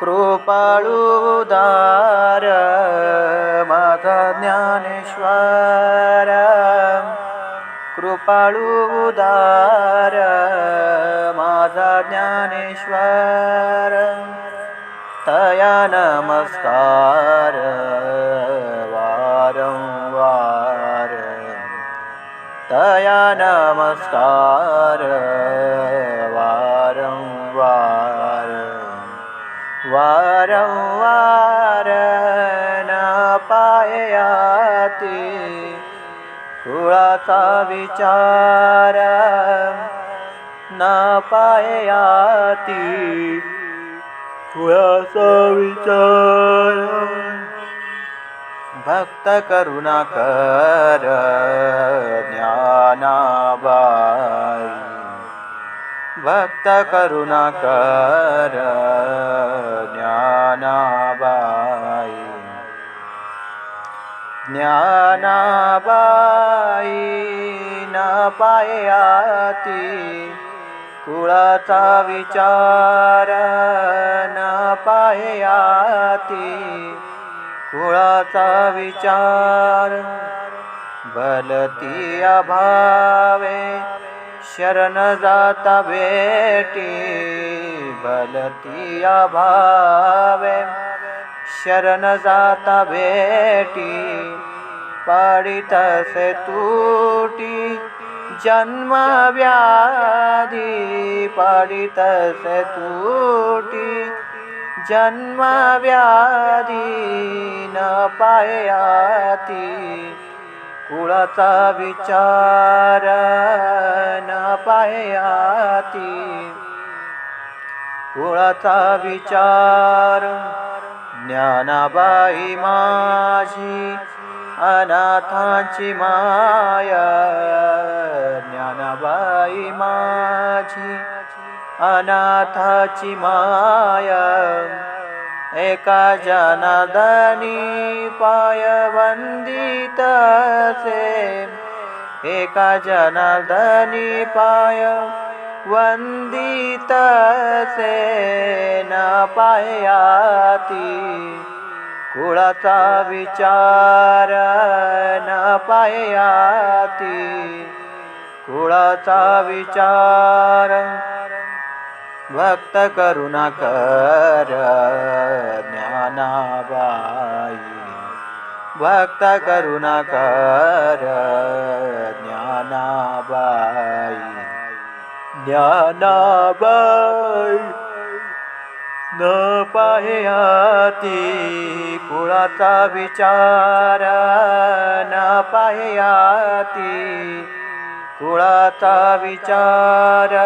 कृपाळुदार माझा ज्ञानेश्वर। कृपाळुदार माझा ज्ञानेश्वर। तया नमस्कार वारंवार। तया नमस्कार वारंवार। वारंवार न पायाती कुळाचा विचार ना पायाती कुळाचा विचार. भक्त करुणाकर ज्ञानाबाई भक्त करुणा कर ज्ञानाबाई न पायाती कुळाचा विचार न पायाती कुळाचा विचार बलती अभावे शरण जाता भेटी बलती अभावे शरण जाता भेटी पाडितसे तुटी. जन्म व्याधी पाडितसे तुटी. जन्म व्याधी न पायाती. कुळाचा विचार न पायाती. कुळाचा विचार ज्ञानाबाई माझी अनाथाची माया. ज्ञानाबाई माझी अनाथाची माया. एका जनादानी पाय वंदित असे एका जनादानी पाय वंदित सेन पायाती कुळाचा विचार न पायाती कुळाचा विचार भक्त करुणाकर ज्ञानाबाई भक्त करुणाकर ज्ञानाबाई. ज्ञानाबाई न पाहयाती कुळाचा विचार न पाहयाती कुळाचा विचार.